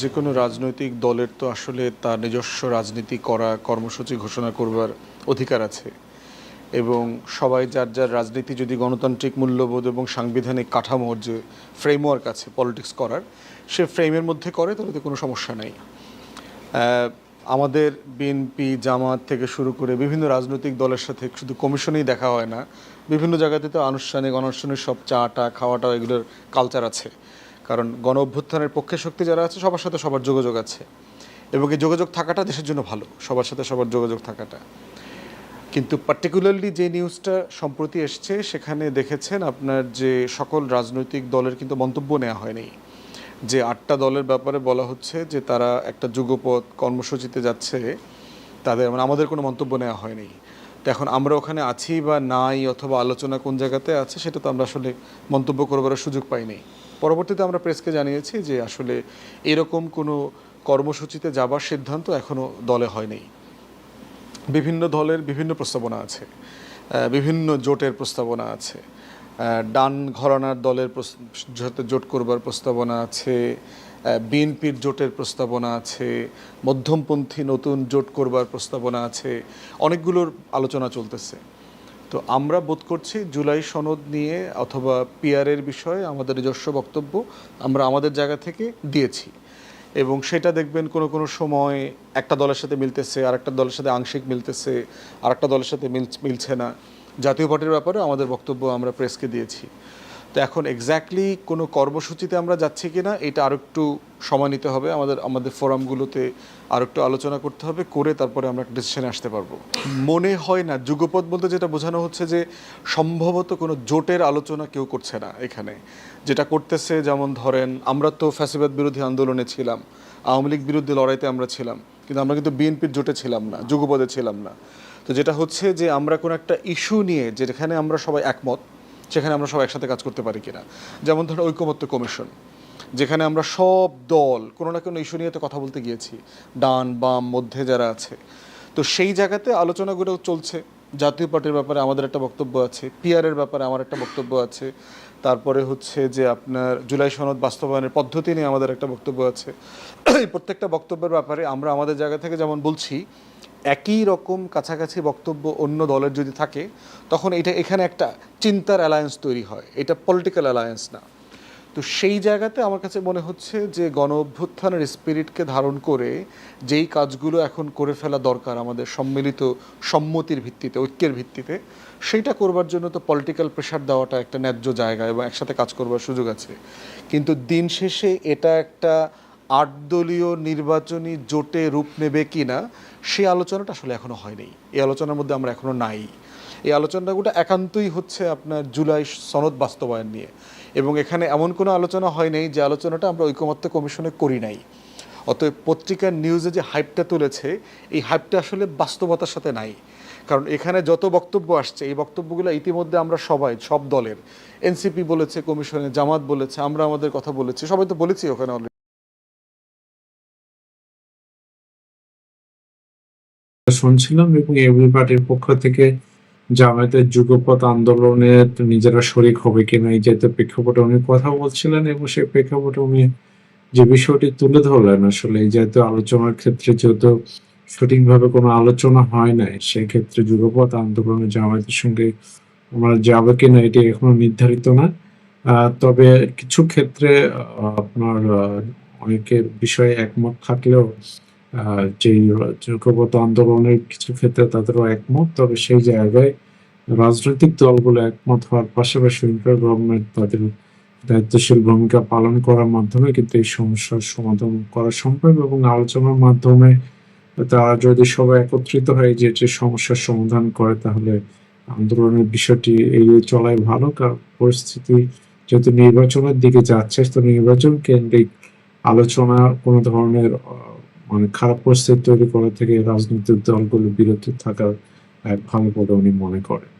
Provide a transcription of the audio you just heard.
যে কোনো রাজনৈতিক দলের তো আসলে তার নিজস্ব রাজনীতি করা কর্মসূচি ঘোষণা করবার অধিকার আছে। এবং সবাই যার যার রাজনীতি যদি গণতান্ত্রিক মূল্যবোধ এবং সাংবিধানিক কাঠামোর যে ফ্রেমওয়ার্ক আছে পলিটিক্স করার, সে ফ্রেমের মধ্যে করে, তাহলে তো কোনো সমস্যা নেই। আমাদের বিএনপি জামাত থেকে শুরু করে বিভিন্ন রাজনৈতিক দলের সাথে শুধু কমিশনেই দেখা হয় না, বিভিন্ন জায়গাতে তো আনুষ্ঠানিক অনানুষ্ঠানিক সব চা টা খাওয়াটা এগুলোর কালচার আছে। কারণ গণ অভ্যুত্থানের পক্ষে শক্তি যারা আছে, সবার সাথে সবার যোগাযোগ আছে। এবং এই যোগাযোগ থাকাটা দেশের জন্য ভালো, সবার সাথে সবার যোগাযোগ থাকাটা। কিন্তু পার্টিকুলারলি যে নিউজটা সম্প্রতি এসছে, সেখানে দেখেছেন আপনার যে সকল রাজনৈতিক দলের কিন্তু মন্তব্য নেওয়া হয়নি। যে আটটা দলের ব্যাপারে বলা হচ্ছে যে তারা একটা যুগপথ কর্মসূচিতে যাচ্ছে, তাদের মানে আমাদের কোনো মন্তব্য নেওয়া হয়নি। তো এখন আমরা ওখানে আছি বা নাই অথবা আলোচনা কোন জায়গাতে আছে, সেটা তো আমরা আসলে মন্তব্য করবার সুযোগ পাইনি। পরবর্তীতে আমরা প্রেসকে জানিয়েছি যে আসলে এরকম কোনো কর্মসূচিতে যাবার সিদ্ধান্ত এখনও দলে হয়নি। বিভিন্ন দলের বিভিন্ন প্রস্তাবনা আছে বিভিন্ন জোটের প্রস্তাবনা আছে ডান ঘরানার দলের জোট করবার প্রস্তাবনা আছে বিএনপির জোটের প্রস্তাবনা আছে, মধ্যমপন্থী নতুন জোট করবার প্রস্তাবনা আছে, অনেকগুলোর আলোচনা চলতেছে। তো আমরা বোধ করছি জুলাই সনদ নিয়ে অথবা পিয়ারের বিষয়ে আমাদের নিজস্ব বক্তব্য আমরা আমাদের জায়গা থেকে দিয়েছি। এবং সেটা দেখবেন কোনো কোনো সময় একটা দলের সাথে মিলতেছে আর একটা দলের সাথে আংশিক মিলতেছে আর একটা দলের সাথে মিল- মিলছে না। জাতীয় পার্টির ব্যাপারে আমাদের বক্তব্য আমরা প্রেসকে দিয়েছি। তো এখন এক্স্যাক্টলি কোনো কর্মসূচিতে আমরা যাচ্ছি কি না এটা আরও একটু সময় নিতে হবে। আমাদের আমাদের ফোরামগুলোতে আর একটু আলোচনা করতে হবে, করে তারপরে আমরা একটা ডিসিশনে আসতে পারব। মনে হয় না যুগপথ বলতে যেটা বোঝানো হচ্ছে যে সম্ভবত কোনো জোটের আলোচনা কেউ করছে না এখানে। যেটা করতেছে, যেমন ধরেন, আমরা তো ফ্যাসিবাদ বিরোধী আন্দোলনে ছিলাম, আওয়ামী লীগ বিরুদ্ধে লড়াইতে আমরা ছিলাম, কিন্তু আমরা কিন্তু বিএনপির জোটে ছিলাম না, যুগপদে ছিলাম না। তো যেটা হচ্ছে যে আমরা কোনো একটা ইস্যু নিয়ে, যেখানে আমরা সবাই একমত সেখানে আমরা সবাই একসাথে কাজ করতে পারি কিনা। যেমন ধরুন ঐকমত্য কমিশন, যেখানে আমরা সব দল, কোনো না কোনো ইস্যু নিয়ে তো কথা বলতে গিয়েছি, ডান, বাম, মধ্যে যারা আছে। তো সেই জায়গাতে আলোচনাগুলো চলছে। জাতীয় পার্টির ব্যাপারে আমাদের একটা বক্তব্য আছে পিআরের ব্যাপারে আমার একটা বক্তব্য আছে। তারপরে হচ্ছে যে আপনার জুলাই সনদ বাস্তবায়নের পদ্ধতি নিয়ে আমাদের একটা বক্তব্য আছে। এই প্রত্যেকটা বক্তব্যের ব্যাপারে আমরা আমাদের জায়গা থেকে যেমন বলছি একই রকম কাছাকাছি বক্তব্য অন্য দলের যদি থাকে, তখন এটা এখানে একটা চিন্তার অ্যালায়েন্স তৈরি হয়। এটা পলিটিক্যাল অ্যালায়েন্স না। তো সেই জায়গাতে আমার কাছে মনে হচ্ছে যে গণ অভ্যুত্থানের স্পিরিটকে ধারণ করে যেই কাজগুলো এখন করে ফেলা দরকার আমাদের সম্মিলিত সম্মতির ভিত্তিতে, ঐক্যের ভিত্তিতে, সেইটা করবার জন্য তো পলিটিক্যাল প্রেশার দেওয়াটা একটা ন্যায্য জায়গা এবং একসাথে কাজ করবার সুযোগ আছে। কিন্তু দিন শেষে এটা একটা আট দলীয় নির্বাচনী জোটে রূপ নেবে কি না সেই আলোচনাটা আসলে এখনও হয়নি। এই আলোচনার মধ্যে আমরা এখনও নাই। এই আলোচনাগুলো একান্তই হচ্ছে আপনার জুলাই সনদ বাস্তবায়ন নিয়ে। এবং এখানে এমন কোনো আলোচনা হয় নাই যে আলোচনাটা আমরা ঐকমত্য কমিশনে করি নাই। অতএব পত্রিকার নিউজে যে হাইপটা তুলেছে, এই হাইপটা আসলে বাস্তবতার সাথে নাই। কারণ এখানে যত বক্তব্য আসছে, এই বক্তব্যগুলো ইতিমধ্যে আমরা সবাই, সব দলের। এনসিপি বলেছে কমিশনে জামাত বলেছে, আমরা আমাদের কথা বলেছি, সবাই তো বলেছি ওখানে already। শুনছিলাম এবং এবি পার্টির পক্ষ থেকে জামায়াতের যুগপৎ আন্দোলনে নিজেরা শরিক হবে কিনা এই জাতীয় প্রেক্ষাপটে উনি কথা বলছিলেন এবং সেই প্রেক্ষাপটে উনি যে বিষয়টি তুলে ধরলেন আসলে এই জাতীয় আলোচনার ক্ষেত্রে যেহেতু সঠিকভাবে কোনো আলোচনা হয় নাই সেই ক্ষেত্রে যুগপৎ আন্দোলনে জামায়াতের সঙ্গে আমরা যাবে কিনা এটি এখনও নির্ধারিত না। তবে কিছু ক্ষেত্রে আপনার আহ, অনেকে বিষয়ে একমত থাকলেও যে ঐক্যবদ্ধ আন্দোলনের কিছু ক্ষেত্রে তাদেরও একমত, তবে সেই জায়গায় রাজনৈতিক দলগুলো একমত হওয়ার পাশাপাশি সেন্ট্রাল গভর্নমেন্ট তাদের দায়িত্বশীল ভূমিকা পালন করার মাধ্যমে কিন্তু এই সমস্যার সমাধান করা সম্ভব এবং আলোচনার মাধ্যমে তারা যদি সবাই একত্রিত হয়ে যে যে সমস্যার সমাধান করে, তাহলে আন্দোলনের বিষয়টি এড়িয়ে চলাই ভালো। কারণ পরিস্থিতি যেহেতু নির্বাচনের দিকে যাচ্ছে, তো নির্বাচন কেন্দ্রিক আলোচনা কোনো ধরনের আহ, মানে খারাপ পরিস্থিতি তৈরি করা থেকে রাজনৈতিক দলগুলো বিরত থাকার এক ভালো বলে উনি মনে করেন।